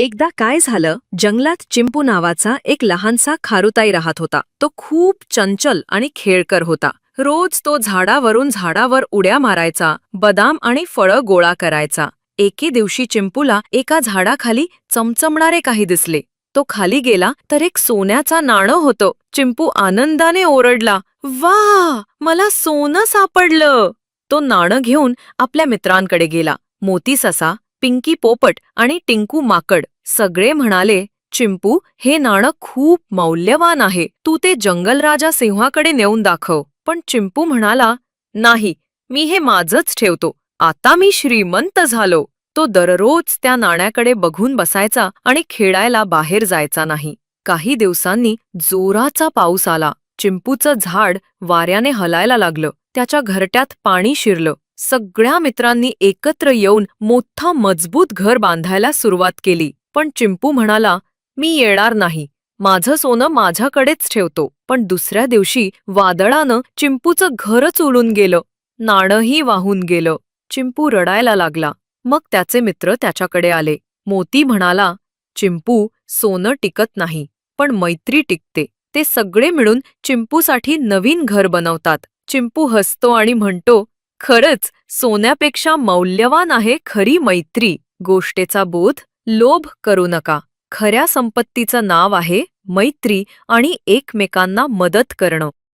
एकदा काय झालं जंगलात चिंपू नावाचा एक लहानसा खारुताई राहत होता. तो खूप चंचल आणि खेळकर होता. रोज तो झाडावरून झाडावर उड्या मारायचा बदाम आणि फळं गोळा करायचा. एके दिवशी चिंपूला एका झाडाखाली चमचमणारे काही दिसले. तो खाली गेला तर एक सोन्याचा नाणं होतं. चिंपू आनंदाने ओरडला वा मला सोनं सापडलं. तो नाणं घेऊन आपल्या मित्रांकडे गेला. मोती ससा पिंकी पोपट आणि टिंकू माकड. सगळे म्हणाले चिंपू हे नाणं खूप मौल्यवान आहे. तू ते जंगलराजा सिंहाकडे नेऊन दाखव. पण चिंपू म्हणाला नाही मी हे माझंच ठेवतो. आता मी श्रीमंत झालो. तो दररोज त्या नाण्याकडे बघून बसायचा आणि खेळायला बाहेर जायचा नाही. काही दिवसांनी जोराचा पाऊस आला. चिंपूचं झाड वाऱ्याने हलायला लागलं. त्याच्या घरट्यात पाणी शिरलं. सगळ्या मित्रांनी एकत्र येऊन मोठं मजबूत घर बांधायला सुरुवात केली. पण चिंपू म्हणाला मी येणार नाही. माझं सोनं माझ्याकडेच ठेवतो. पण दुसऱ्या दिवशी वादळानं चिंपूचं घरच उडून गेलं. नाणंही वाहून गेलं. चिंपू रडायला लागला. मग त्याचे मित्र त्याच्याकडे आले. मोती म्हणाला चिंपू सोनं टिकत नाही पण मैत्री टिकते. ते सगळे मिळून चिंपूसाठी नवीन घर बनवतात. चिंपू हसतो आणि म्हणतो खरंच सोन्यापेक्षा मौल्यवान आहे खरी मैत्री. गोष्टेचा बोध लोभ करू नका. खऱ्या संपत्तीचं नाव आहे मैत्री आणि एकमेकांना मदत करणं.